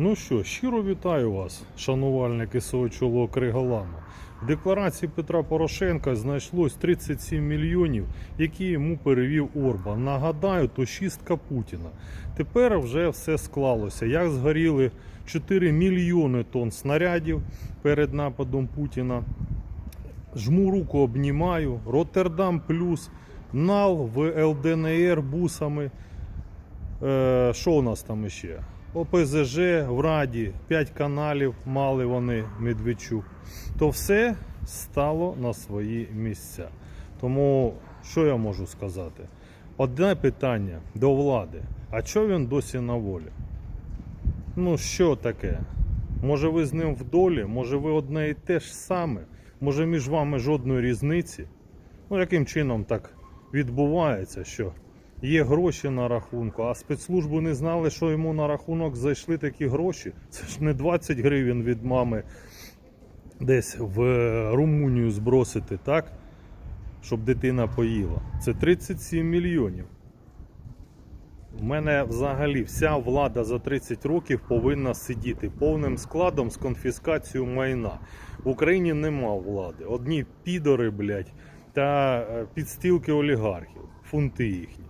Ну що, щиро вітаю вас, шанувальники свого чоловіка Криголама. В декларації Петра Порошенка знайшлось 37 мільйонів, які йому перевів Орбан. Нагадаю, то шістка Путіна. Тепер вже все склалося. Як згоріли 4 мільйони тонн снарядів перед нападом Путіна. Жму руку, обнімаю. Роттердам плюс, нал в ЛДНР бусами. Е, що у нас там ще? ОПЗЖ в Раді, 5 каналів мали вони Медведчук. То все стало на свої місця. Тому що я можу сказати? Одне питання до влади. А чого він досі на волі? Ну, що таке? Може ви з ним в долі? Може ви одне і те ж саме? Може між вами жодної різниці? Ну, яким чином так відбувається, що є гроші на рахунку, а спецслужби не знали, що йому на рахунок зайшли такі гроші. Це ж не 20 гривень від мами десь в е, Румунію збросити, так? Щоб дитина поїла. Це 37 мільйонів. У мене взагалі вся влада за 30 років повинна сидіти повним складом з конфіскацією майна. В Україні нема влади. Одні підори, блядь, та е, підстілки олігархів, фунти їхні.